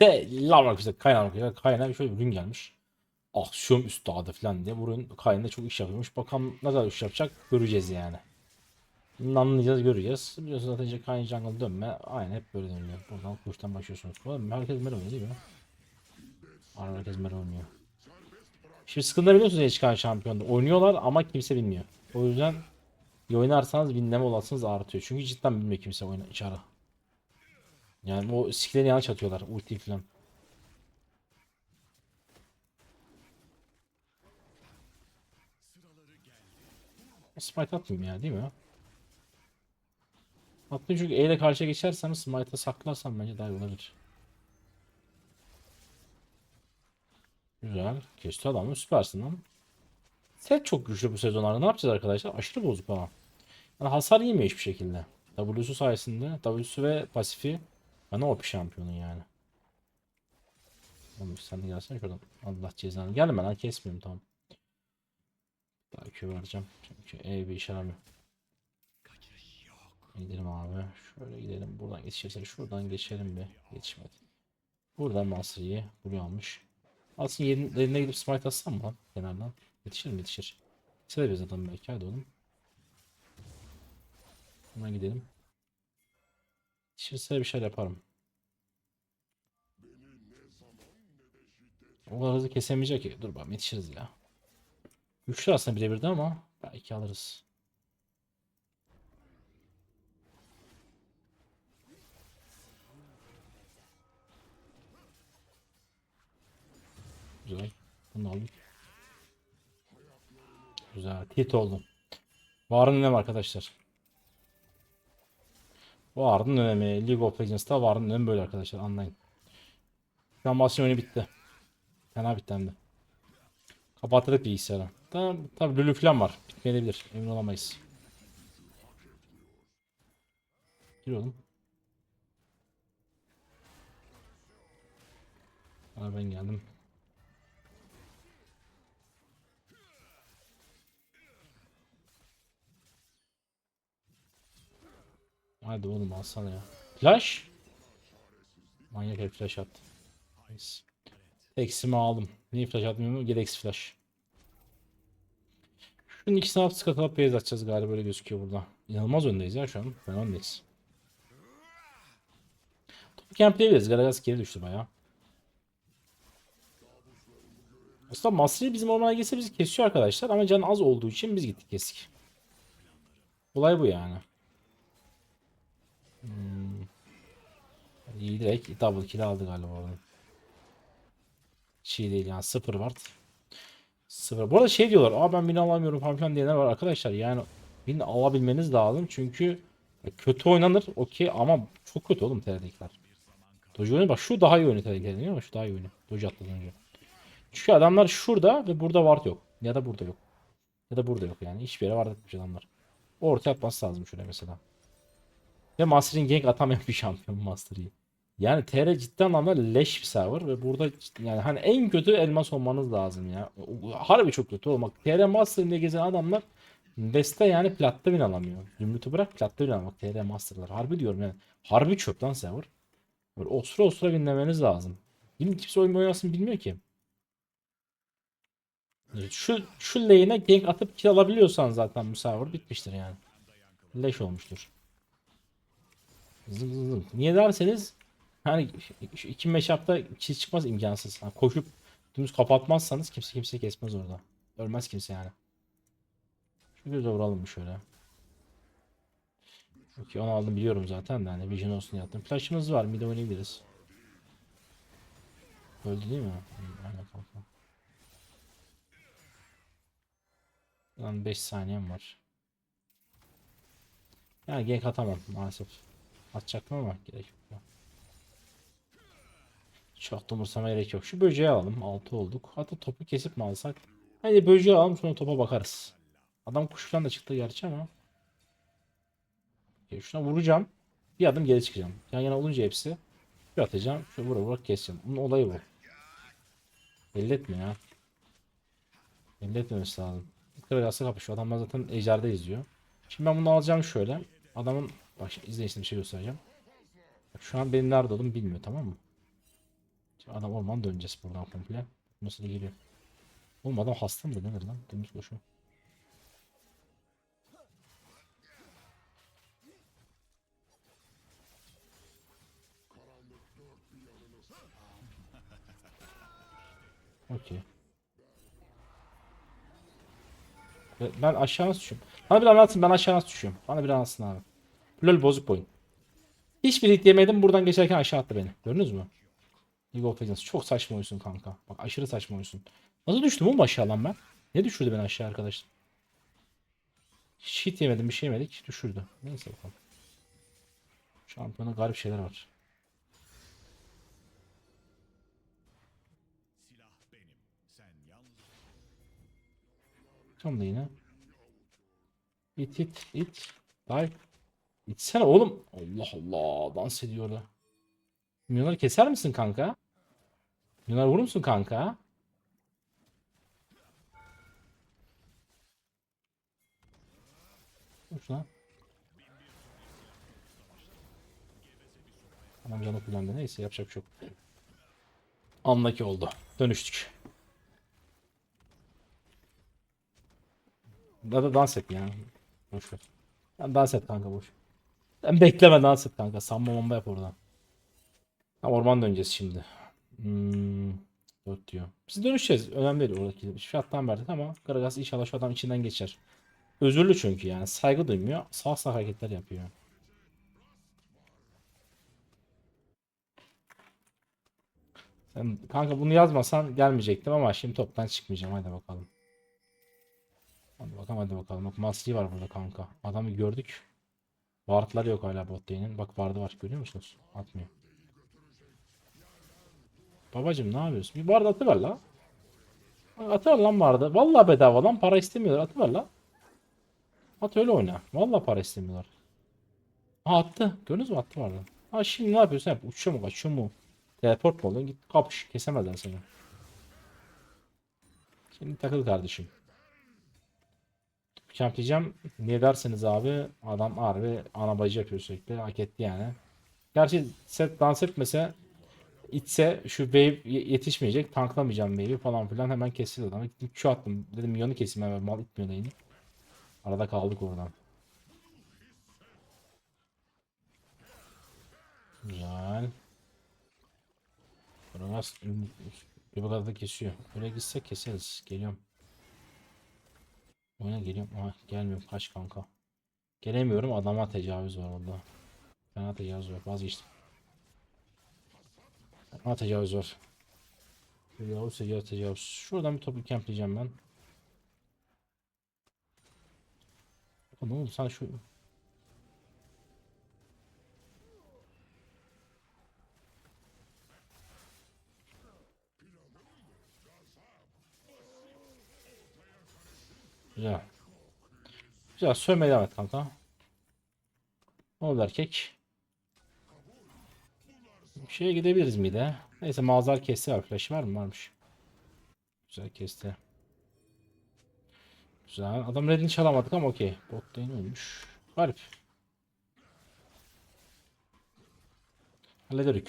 De lavrak işte kaynamak üzere kaynağa şöyle bir ürün gelmiş. Aksiyon üstadı falan diye bu ürün kaynağı çok iş yapıyormuş. Bakalım ne kadar iş yapacak göreceğiz yani. Anlayacağız göreceğiz. Biliyorsunuz zaten işte Kayn Jungle dönme aynı hep böyle dönüyor. Buradan kuştan başlıyorsunuz. Herkes oynuyor değil mi? Herkes Mero oynuyor. Şimdi sıkıntı biliyorsunuz HK şampiyonda. Oynuyorlar ama kimse bilmiyor. O yüzden oynarsanız winleme olasılığınız artıyor. Çünkü cidden bilmiyor kimse oyunu içeri. Yani o skill'leri yanlış atıyorlar. Ulti falan. Smite atmayayım ya değil mi? Attım çünkü E ile karşıya geçersem Smite'a saklarsam bence daha iyi olabilir. Güzel. Kesti adamı süpersin lan. Set çok güçlü bu sezonlarda. Ne yapacağız arkadaşlar? Aşırı bozuk ama. Yani hasar yemiyor hiçbir şekilde. W'su sayesinde. W'su ve pasifi. Bana OP şampiyonu yani. Oğlum sen de gelsene şuradan. Allah cezanı. Gelme lan kesmiyorum tamam. Daha Q vereceğim. Çünkü E bir işe. Gidelim abi. Şöyle gidelim. Buradan geçeceğiz. Şuradan geçelim bir. Geçmedi. Buradan Master'ı buraya almış. Aslında yerin- yerine gidip smite atsam mı lan kenardan? Yetişir mi yetişir. Seviyoruz adam belki hadi oğlum. Hemen gidelim. Yetişirse bir şeyler yaparım. O kadar hızlı kesemeyecek ki. Dur bakalım yetişiriz ya. Güçlü aslında birebir de ama belki alırız. Güzel. Bunu da aldım. Güzel. Tit oldu. Varın önemi arkadaşlar. Varın önemi. League of Legends'ta varın önemi böyle arkadaşlar anlayın. Şu an basın oyunu bitti. Fena bitti hem de. Kapattık bilgisayarı. Tamam, tabi lülü falan var. Bitmeyebilir. Emin olamayız. Gir oğlum. Aa, ben geldim. Hadi oğlum alsana ya. Flash. Manyak herif flash attı. Nice. Eksimi aldım. Niye flash atmıyorum? Gereksiz flash. Şunun ikisini hafta katıp base atacağız galiba böyle gözüküyor burada. İnanılmaz öndeyiz ya şu an. Fena öndeyiz. Topu campleyebiliriz. Galagas geri düştü baya. Aslında Masri bizim ormana gelse bizi kesiyor arkadaşlar ama can az olduğu için biz gittik kestik. Olay bu yani. Hmm. İyi direkt double kill aldı galiba oradan. Şey değil yani sıfır var. Sıfır. Bu arada şey diyorlar. Aa ben win alamıyorum falan filan diyenler var arkadaşlar. Yani win alabilmeniz lazım. Çünkü kötü oynanır okey ama çok kötü oğlum TR'dekiler. Doji oyunu bak şu daha iyi oyunu TR'dekiler mi? Şu daha iyi oyunu. Doji atladan önce. Çünkü adamlar şurada ve burada ward yok. Ya da burada yok. Ya da burada yok yani. Hiçbir yere ward etmiş adamlar. Orta atması lazım şuraya mesela. Ve Master'in gank atamayan bir şampiyon Master'ı. Yani TR ciddi anlamda leş bir server ve burada yani hani en kötü elmas olmanız lazım ya. Harbi çok kötü olmak. TR Master diye gezen adamlar Beste yani platta win alamıyor. Zümrüt'ü bırak platta win almak. TR Master'lar. Harbi diyorum yani. Harbi çöp lan server. Böyle osura osura winlemeniz lazım. Bilmiyorum kimse oyun oynasın bilmiyor ki. Şu şu lane'e gank atıp kill alabiliyorsan zaten bu server bitmiştir yani. Leş olmuştur. Zım zım zım. Niye derseniz hani şu iki meşapta kill çıkmaz imkansız. Yani koşup dümdüz kapatmazsanız kimse kimse kesmez orada. Ölmez kimse yani. Şu göze vuralım şöyle. Okey onu aldım biliyorum zaten de hani vision olsun yaptım. Flash'ımız var mid oynayabiliriz. Öldü değil mi? Aynen kanka. Lan 5 saniyem var. Yani gank atamam maalesef. Atacaktım ama gerek. Çok da gerek yok. Şu böceği alalım. 6 olduk. Hatta topu kesip mi alsak? Hadi böceği alalım sonra topa bakarız. Adam kuş falan da çıktı gerçi ama. Okey, şuna vuracağım. Bir adım geri çıkacağım. Yan yana olunca hepsi. Bir atacağım. Şöyle vura vura keseceğim. Bunun olayı bu. Belli etme ya. Belli etmemesi lazım. Kragas'a kapışıyor. Adamlar zaten ejderda izliyor. Şimdi ben bunu alacağım şöyle. Adamın bak şimdi izleyin şimdi bir şey göstereceğim. Bak şu an benim nerede olduğumu bilmiyor tamam mı? Şimdi Adam orman döneceğiz buradan komple. Nasıl geliyor? Oğlum adam hasta mı nedir lan? Dümdüz koşuyor. Okey. Ben aşağı nasıl düşüyorum? Bana bir anlatsın ben aşağı nasıl düşüyorum? Bana bir anlatsın abi. LoL bozuk oyun. Hiçbir hit yemedim buradan geçerken aşağı attı beni. Gördünüz mü? League of Legends. Çok saçma oyunsun kanka. Bak aşırı saçma oyunsun. Nasıl düştüm oğlum aşağı lan ben? Ne düşürdü beni aşağı arkadaşlar? Hiç hit yemedim bir şey yemedik. Düşürdü. Neyse bakalım. Şampiyona garip şeyler var. Tam da yine. İt it it. Dive. İtsene oğlum. Allah Allah. Dans ediyor da. Milyonları keser misin kanka? Milyonları vurur musun kanka? Vur şuna. Adam canı kullandı. Neyse yapacak bir şey. Anlaki oldu. Dönüştük. Da da dans et ya. Boş ver. Dans et kanka boş. Sen bekleme dans et kanka. Samba mamba yap oradan. Ha, orman döneceğiz şimdi. Hmm, 4 diyor. Biz dönüşeceğiz. Önemli değil oradaki. Fiyattan verdik ama Gragas inşallah şu adam içinden geçer. Özürlü çünkü yani. Saygı duymuyor. Sağ sağ hareketler yapıyor. Sen kanka bunu yazmasan gelmeyecektim ama şimdi toptan çıkmayacağım. Hadi bakalım. Hadi bakalım hadi bakalım. Bak Masli var burada kanka. Adamı gördük. Wardlar yok hala bot lane'in. Bak vardı var görüyor musunuz? Atmıyor. Babacım ne yapıyorsun? Bir barda atıver la. Atıver lan barda. Vallahi bedava lan para istemiyorlar. Atıver la. At öyle oyna. Vallahi para istemiyorlar. Ha attı. Gördünüz mü attı vardı. Ha şimdi ne yapıyorsun? Hep uçuyor mu kaçıyor mu? Teleport mu oldun? Git kapış. Kesemezler seni. Şimdi takıl kardeşim. Kempleyeceğim. Niye derseniz abi adam harbi ana bacı yapıyor sürekli. Hak etti yani. Gerçi set dans etmese itse şu wave ye- yetişmeyecek. Tanklamayacağım wave'i falan filan hemen kesildi adam. Gittim Q attım. Dedim milyonu keseyim hemen mal itmiyor lane'i. Arada kaldık oradan. Güzel. Burası bir kadar da kesiyor. Buraya gitsek keseriz. Geliyorum. Oyuna geliyorum. Aha, gelmiyorum. Kaç kanka. Gelemiyorum. Adama tecavüz var orada. Fena tecavüz var. Vazgeçtim. Fena tecavüz var. Tecavüz, tecavüz, tecavüz. Şuradan bir topu kempleyeceğim ben. Ne? Sen şu... Güzel. Güzel sövmeye devam et kanka. Ne oldu erkek? Şeye gidebiliriz mi de? Neyse mağazar kesti var. Flash var mı? Varmış. Güzel kesti. Güzel. Adam redini çalamadık ama okey. Bot lane ölmüş. Garip. Hallederik.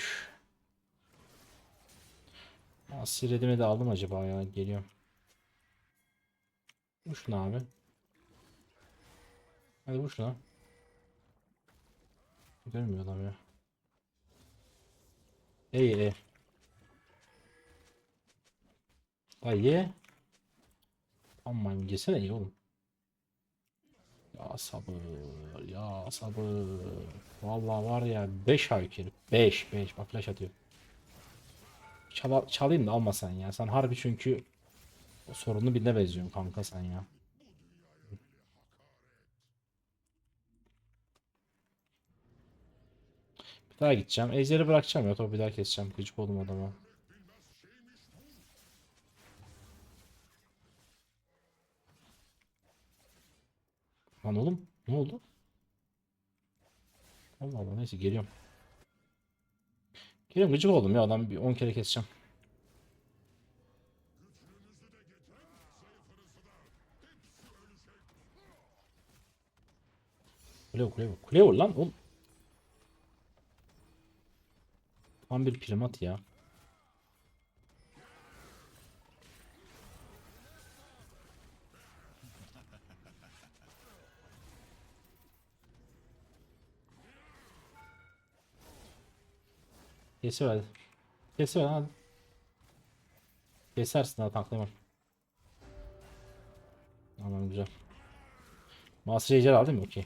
Asir redimi de aldım acaba ya. Geliyorum. Vur şunu abi. Hadi vur şuna. Görmüyor adam ya. İyi iyi. Ay ye. Aman yesene iyi oğlum. Ya sabır. Ya sabır. Vallahi var ya 5 ay herif. 5 5 bak flash atıyor. Çala, çalayım da alma sen ya. Sen harbi çünkü sorunlu birine benziyorsun kanka sen ya. Bir daha gideceğim. Ejder'i bırakacağım ya. Tabii bir daha keseceğim. Gıcık oldum adama. Lan oğlum ne oldu? Allah Allah neyse geliyorum. Geliyorum gıcık oldum ya adam bir 10 kere keseceğim. Kule kule. Kule vur lan oğlum. Tam bir primat ya. Kesiverdi. Kesiver hadi. Kesersin daha tanklayamam. Aman güzel. Master Ejder aldım mı? Okey.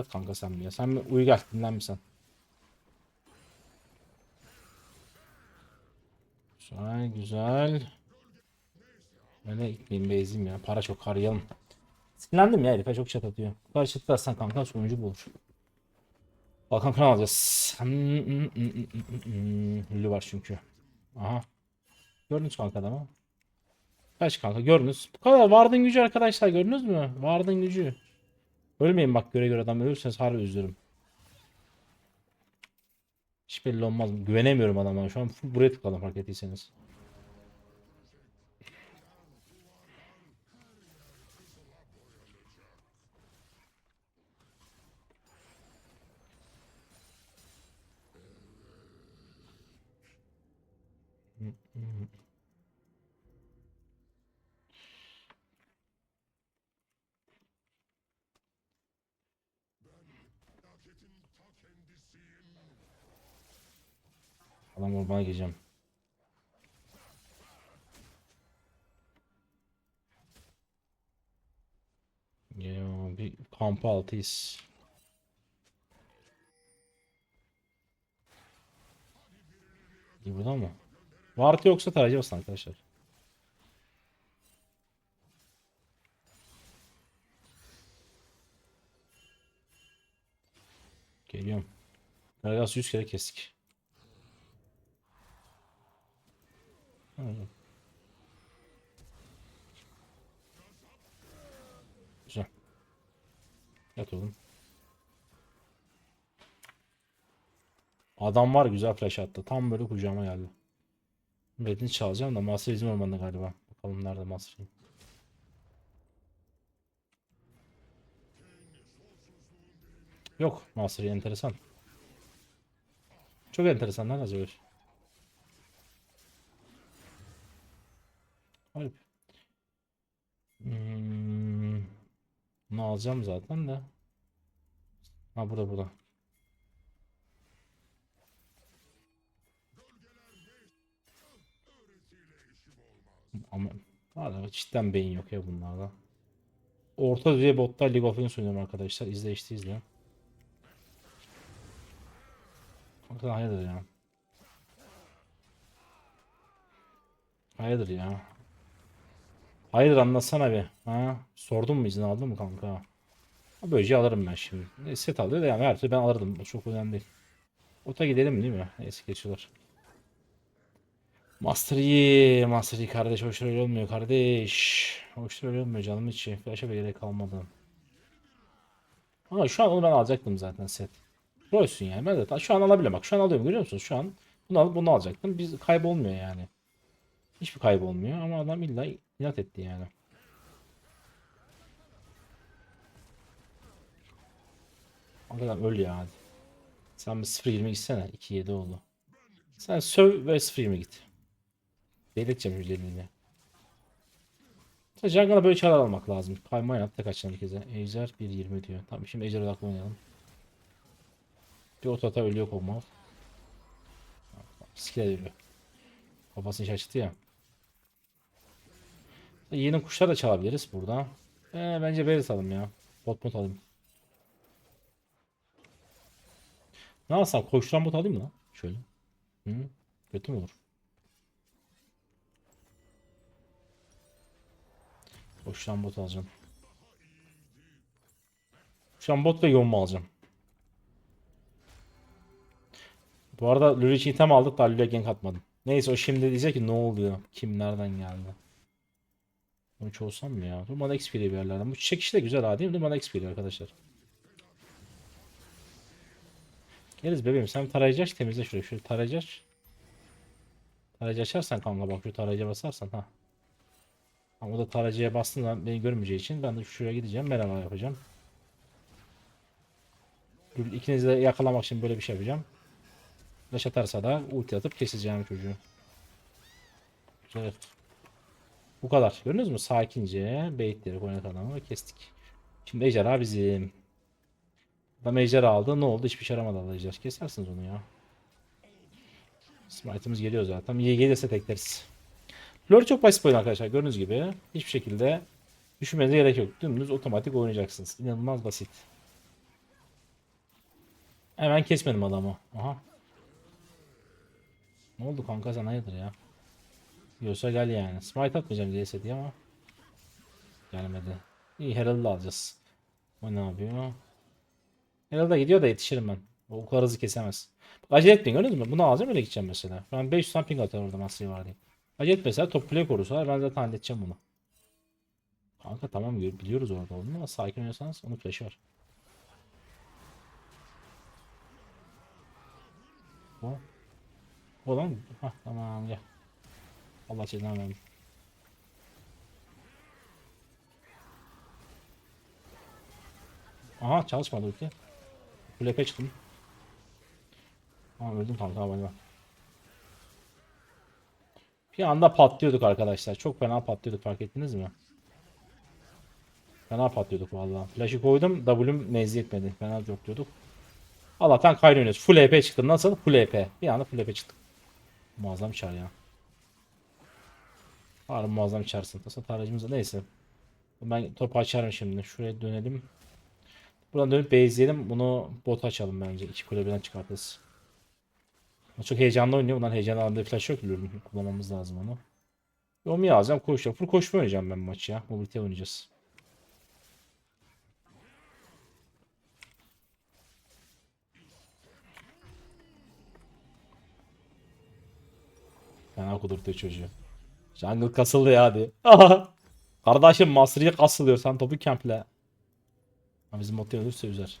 Yat kanka sen ya. Sen uyu gel. Dinlen bir. Güzel güzel. Öyle gitmeyeyim bezeyim ya. Para çok harcayalım. Sinirlendim ya herife çok chat atıyor. Bu kadar chat atarsan kanka sonucu bu olur. Balkan kral alacağız. Hmm, hmm, hmm, hmm, var çünkü. Aha. Gördünüz kanka adamı. Kaç kanka gördünüz. Bu kadar Vardın gücü arkadaşlar gördünüz mü? Vardın gücü. Ölmeyin bak göre göre adam ölürseniz harbi üzülürüm. Hiç belli olmaz. Güvenemiyorum adama. Şu an full buraya tıkladım fark ettiyseniz. Gireceğim. Ya bir kamp altıyız. İyi burada mı? Vart yoksa tarayacağız arkadaşlar. Geliyorum. Karagaz 100 kere kestik. Aynen. Güzel. Yat oğlum. Adam var güzel flash attı. Tam böyle kucağıma geldi. Redini çalacağım da Master bizim ormanda galiba. Bakalım nerede Master'ım. Yok Master enteresan. Çok enteresan lan acaba. Harbi. Hmm, bunu alacağım zaten de. Ha burada burada. Ama hala cidden beyin yok ya bunlarda. Orta düzey botta League of Legends oynuyorum arkadaşlar. İzle işte izle. Bakın hayırdır ya. Hayırdır ya. Hayırdır anlatsana bir. Ha? Sordun mu izin aldın mı kanka? Böylece alırım ben şimdi. Ne, set alıyor da yani her türlü ben alırdım. O çok önemli değil. Ota gidelim değil mi? Neyse geçiyorlar. Master Yi, Master Yi kardeş hoş öyle olmuyor kardeş. Hoş öyle olmuyor canım içi. Flash'a bile gerek kalmadı. Ama şu an onu ben alacaktım zaten set. Roysun yani. Ben ta- şu an alabiliyorum. Bak şu an alıyorum görüyor musunuz? Şu an bunu alıp bunu alacaktım. Biz kaybolmuyor yani. Hiçbir kaybolmuyor ama adam illa inat etti yani. Hakikaten öl ya hadi. Sen bir 0.20 gitsene. 2.7 oldu. Sen söv ve 0.20 git. Delirteceğim yüceliliğini. Jungle'a böyle çağlar almak lazım. Kayma yap tek açalım keze. Ejder 1.20 diyor. Tamam şimdi Ejder odaklı oynayalım. Bir otota ölüyor Kog'Maw. Skill ölüyor. Kafasını şaşırttı ya. Yeni kuşlar da çalabiliriz burada. Ee, bence Berit alalım ya. Bot bot alayım. Ne alsam? Koşturan bot alayım mı lan? Şöyle. Hı? Kötü mü olur? Koşturan bot alacağım. Şu an bot ve yoğun alacağım. Bu arada Luric'i item aldık da Luric'e gank atmadım. Neyse o şimdi diyecek ki ne oluyor? Kim nereden geldi? 13 olsam mı ya? Dur bana XP bir yerlerden. Bu çiçek işi de güzel ha değil mi? Dur bana XP arkadaşlar. Geliz bebeğim sen tarayıcı aç temizle şurayı. Şöyle tarayıcı. Tarayıcı açarsan kanka bak şu tarayıcıya basarsan ha. Ama o da tarayıcıya bastığında ben- beni görmeyeceği için ben de şuraya gideceğim merhaba yapacağım. İkinizi de yakalamak için böyle bir şey yapacağım. Flash atarsa da ulti atıp keseceğim çocuğu. Evet. Bu kadar. Gördünüz mü? Sakince baitleri oynadık adamı kestik. Şimdi ejderha bizim. Adam ejder aldı. Ne oldu? Hiçbir şey yaramadı Allah ejder. Kesersiniz onu ya. Smite'ımız geliyor zaten. İyi gelirse tekleriz. Lord çok basit oyun arkadaşlar. Gördüğünüz gibi hiçbir şekilde düşünmenize gerek yok. Dümdüz otomatik oynayacaksınız. İnanılmaz basit. Hemen kesmedim adamı. Aha. Ne oldu kanka sen hayırdır ya? Diyorsa gel yani. Smite atmayacağım diye diye ama gelmedi. İyi Herald'ı alacağız. O ne yapıyor? Herald'a gidiyor da yetişirim ben. O kadar hızlı kesemez. Acele etmeyin gördünüz mü? Bunu alacağım öyle gideceğim mesela. Ben 500 tane ping atıyorum orada Mastery var diye. Acele et mesela top play korusalar ben zaten halledeceğim bunu. Kanka tamam biliyoruz orada olduğunu ama sakin oynasanız onun flash'ı var. O. O lan. Hah tamam gel. Allah cezanı versin. Aha çalışmadı ulti. Kuleke çıktım. Aa öldüm kanka galiba. Bir anda patlıyorduk arkadaşlar. Çok fena patlıyorduk fark ettiniz mi? Fena patlıyorduk vallahi. Flash'ı koydum. W'm mezzi etmedi. Fena çok diyorduk. Allah'tan Kayn oynuyoruz. Full EP çıktı. Nasıl? Full EP. Bir anda full EP çıktı. Muazzam çar ya. Harbi muazzam çarsın. Aslında tarayıcımız neyse. Ben topu açarım şimdi. Şuraya dönelim. Buradan dönüp base'leyelim. Bunu bot açalım bence. İki kule birden çıkartırız. Çok heyecanlı oynuyor. Bundan heyecanlı aldığı flash yok. Kullanmamız lazım onu. Yomi alacağım. Koşacağım. Full koşma oynayacağım ben maçı ya. Mobility oynayacağız. Fena kudurtuyor çocuğu. Jungle kasıldı ya hadi. Kardeşim Master'ı kasılıyor. Sen topu cample. Ha, bizim motor ölürse üzer.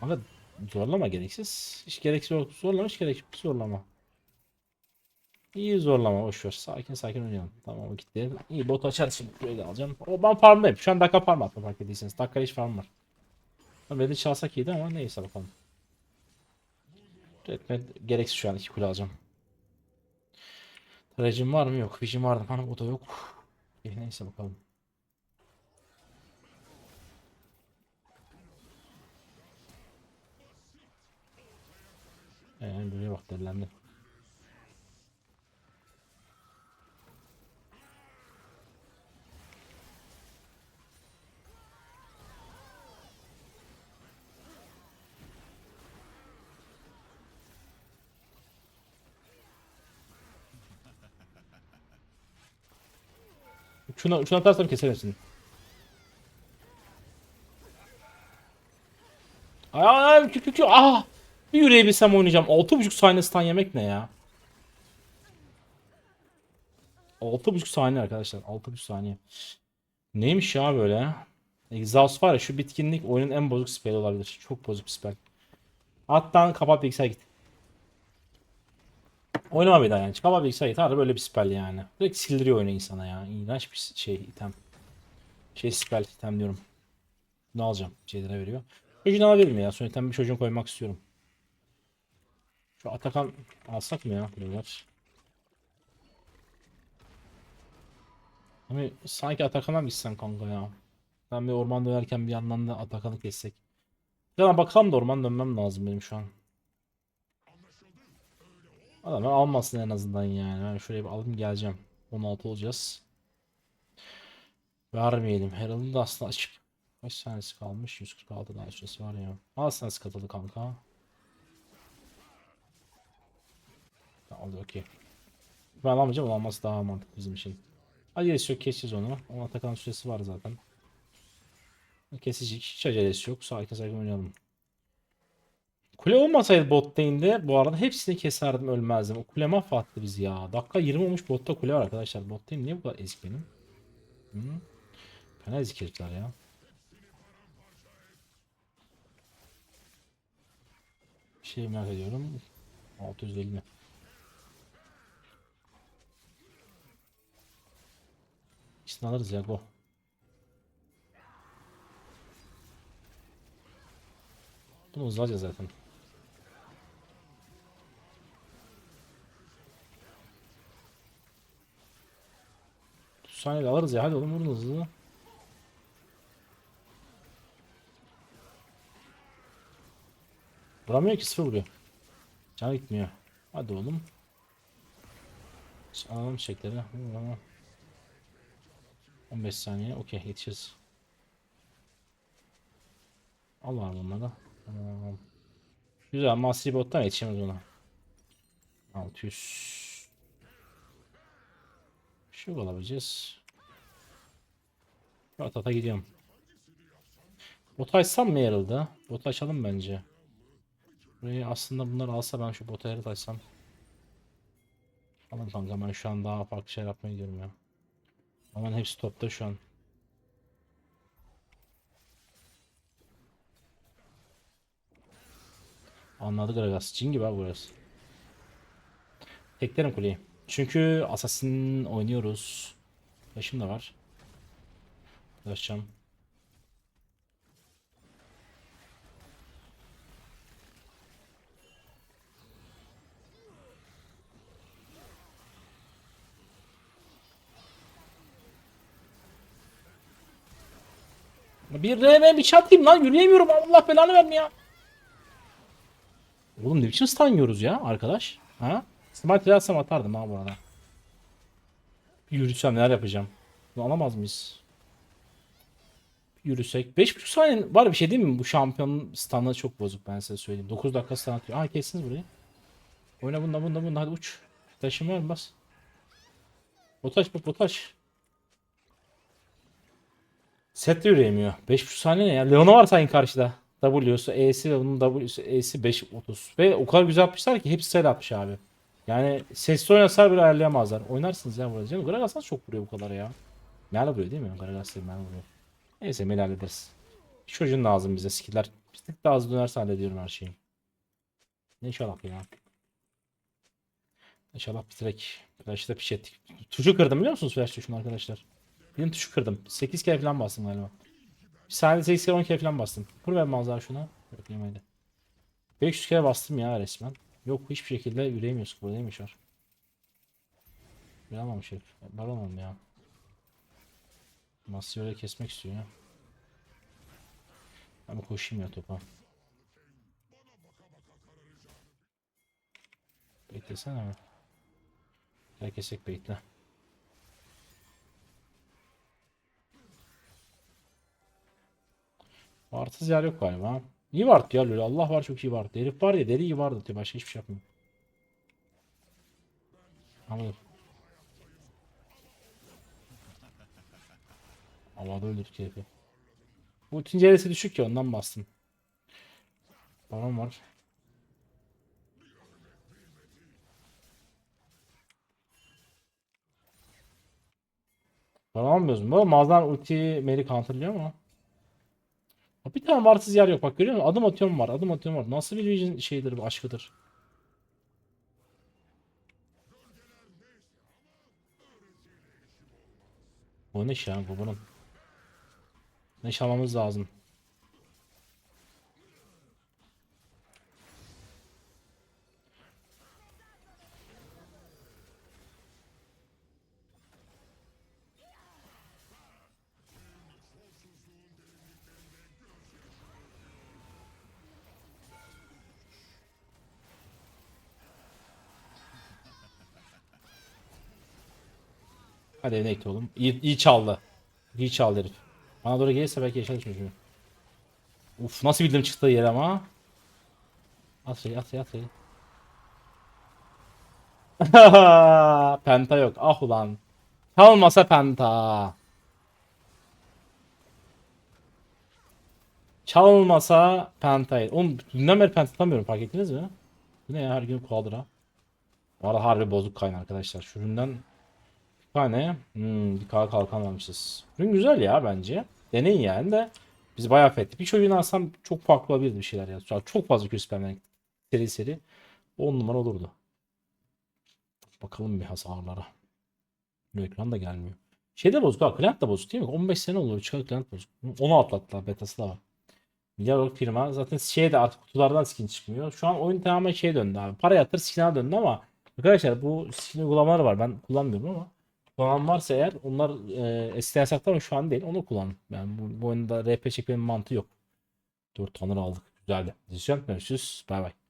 Ama zorlama gereksiz. Hiç gereksiz. Zorlama hiç gerek yok. Zorlama. İyi zorlama boş ver. Sakin sakin oynayalım. Tamam o gitti. İyi bot açar şimdi. Böyle alacağım. O ben farmdayım. Şu an dakika farm attım fark ettiyseniz. Dakika hiç farm var. De çalsak iyiydi ama neyse bakalım. Etme gereksiz şu an iki kule alacağım. Tarayıcım var mı? Yok. Vision vardı. Bana o da yok. Eh, neyse bakalım. Ee, böyle bak delilendi. Şuna, şuna atarsam keserim seni. Ay ay ay kü kü kü ah! Bir yürüyebilsem oynayacağım. 6.5 saniye stun yemek ne ya? 6.5 saniye arkadaşlar. 6.5 saniye. Neymiş ya böyle? Exhaust var ya şu bitkinlik oyunun en bozuk spell olabilir. Çok bozuk bir spell. Hatta kapat bilgisayar git. Oynama bir daha yani. Kapat bilgisayar. Harbi böyle bir spell yani. Direkt sildiriyor oyunu insana ya. İğrenç bir şey item. Şey spell item diyorum. Ne alacağım? Şeylere veriyor. Çocuğunu alabilirim ya. Son item bir çocuğunu koymak istiyorum. Şu Atakan alsak mı ya? Beyler. Hani sanki Atakan'a mı gitsem kanka ya? Ben bir orman dönerken bir yandan da Atakan'ı kessek. Ya bakalım da orman dönmem lazım benim şu an. Adamlar almasın en azından yani. Ben şuraya bir alayım geleceğim. 16 olacağız. Vermeyelim. Herald'ın da aslında açık. Kaç saniyesi kalmış? 146 daha süresi var ya. Al saniyesi katıldı kanka. Aldı okey. Ben alamayacağım onu alması daha mantıklı bizim için. Acelesi yok keseceğiz onu. Ona takan süresi var zaten. Kesecek. Hiç acelesi yok. Sakin sakin oynayalım. Kule olmasaydı bot lane'de bu arada hepsini keserdim ölmezdim. O kule mahvetti bizi ya. Dakika 20 olmuş botta kule var arkadaşlar. Bot lane niye bu kadar ezik benim? Hı? Fena ezik herifler ya. Bir şey merak ediyorum. 650 mi? İkisini alırız ya go. Bunu hızlıca zaten. Saniye alırız ya hadi oğlum vurun hızlı. Vuramıyor ki sıfır vuruyor. Canı gitmiyor. Hadi oğlum. Alalım çiçekleri. Hı, 15 saniye. Okey yetişiriz. Al var bunları. Güzel. Mastery bottan yetişemez ona. 600. Şu alabileceğiz. Şu atata gidiyorum. Bot açsam mı yarıldı? Bot açalım bence. Burayı aslında bunları alsa ben şu bota yarı açsam. Alın kanka ben şu an daha farklı şeyler yapmaya gidiyorum ya. Aman hepsi topta şu an. Anladı Gragas. Cin gibi abi burası. Teklerim kuleyi. Çünkü Assassin oynuyoruz. Başım da var. Ulaşacağım. Bir RM bir çatayım lan yürüyemiyorum Allah belanı verme ya. Oğlum ne biçim stun yiyoruz ya arkadaş? Ha? Smite yazsam atardım ha bu arada. Bir yürüsem neler yapacağım? Bunu alamaz mıyız? Bir yürüsek. 5.5 saniye var bir şey değil mi? Bu şampiyonun stun'ı çok bozuk ben size söyleyeyim. 9 dakika stun atıyor. Aa kestiniz burayı. Oyna bunda bunda bunda hadi uç. Taşım var mı bas. Botaş bak botaş. Set de yürüyemiyor. 5.5 saniye ne ya? Leona var sanki karşıda. W'su, E'si ve bunun W'su, E'si 5.30. Ve o kadar güzel yapmışlar ki hepsi sel atmış abi. Yani sesli oynasalar bile ayarlayamazlar. Oynarsınız ya burada. Canım Gragas nasıl çok vuruyor bu kadar ya. Mel vuruyor değil mi? Gragas değil Mel vuruyor. Neyse Mel hallederiz. Çocuğun lazım bize skiller. Bir tık daha hızlı dönerse hallediyorum her şeyi. İnşallah ya. İnşallah bitirek. Flash'ta piş ettik. Tuşu kırdım biliyor musunuz flash tuşunu arkadaşlar? Benim tuşu kırdım. 8 kere falan bastım galiba. Bir saniyede 8 kere 10 kere falan bastım. Kur ver manzara şuna. Hadi. 500 kere bastım ya resmen. Yok hiçbir şekilde yürüyemiyoruz. Burada neymiş var? Yürüyememiş herif. Baron ya. Masayı öyle kesmek istiyor ya. Ama koşayım ya topa. Beklesene mi? Herkesek bekle. Vartsız yer yok galiba. İyi vart ya Lül. Allah var çok iyi vart. Herif var ya deli iyi vardı diyor. Başka hiçbir şey yapmıyor. Anladım. Havada öldürdük herifi. Bu ikinci elesi düşük ya ondan bastım. Baron var. Baron almıyoruz mu? Mağazadan ulti Mary counterlıyor mu? Bir tane varsız yer yok bak görüyor musun? Adım atıyorum var. Adım atıyorum var. Nasıl bir Vision şeydir bu aşkıdır. Bu ne ya bu bunun? Ne iş almamız lazım. Hadi Enek oğlum. İyi, iyi çaldı. İyi çaldı herif. Bana doğru gelirse belki yaşar çocuğu. Uf nasıl bildim çıktığı yer ama. At şey at şey at şey. penta yok. Ah ulan. Kalmasa penta. Çalmasa pentayı. Oğlum dünden beri penta atamıyorum fark ettiniz mi? Bu ne ya her gün kuadra. Bu arada harbi bozuk kayın arkadaşlar. Şu üründen bir tane hmm, bir kara kalkan almışız. Ürün güzel ya bence. Deneyin yani de biz bayağı fethettik. Bir çocuğunu alsam çok farklı olabilirdi bir şeyler ya. Çok fazla küspenler seri seri 10 numara olurdu. Bakalım bir hasarlara. Bu ekran da gelmiyor. Şey de bozuk ha. Client da bozuk değil mi? 15 sene oluyor. Çıkar Client bozuk. Onu atlattılar. Betası da var. Milyar dolarlık firma. Zaten şey de artık kutulardan skin çıkmıyor. Şu an oyun tamamen şey döndü abi. Para yatır skin'e döndü ama arkadaşlar bu skin uygulamaları var. Ben kullanmıyorum ama kullanan varsa eğer onlar e, eskiden ama şu an değil. Onu kullan. Yani bu, bu oyunda RP çekmenin mantığı yok. 4 tanrı aldık. Güzeldi. Diyeceğim. Görüşürüz. Bay bay.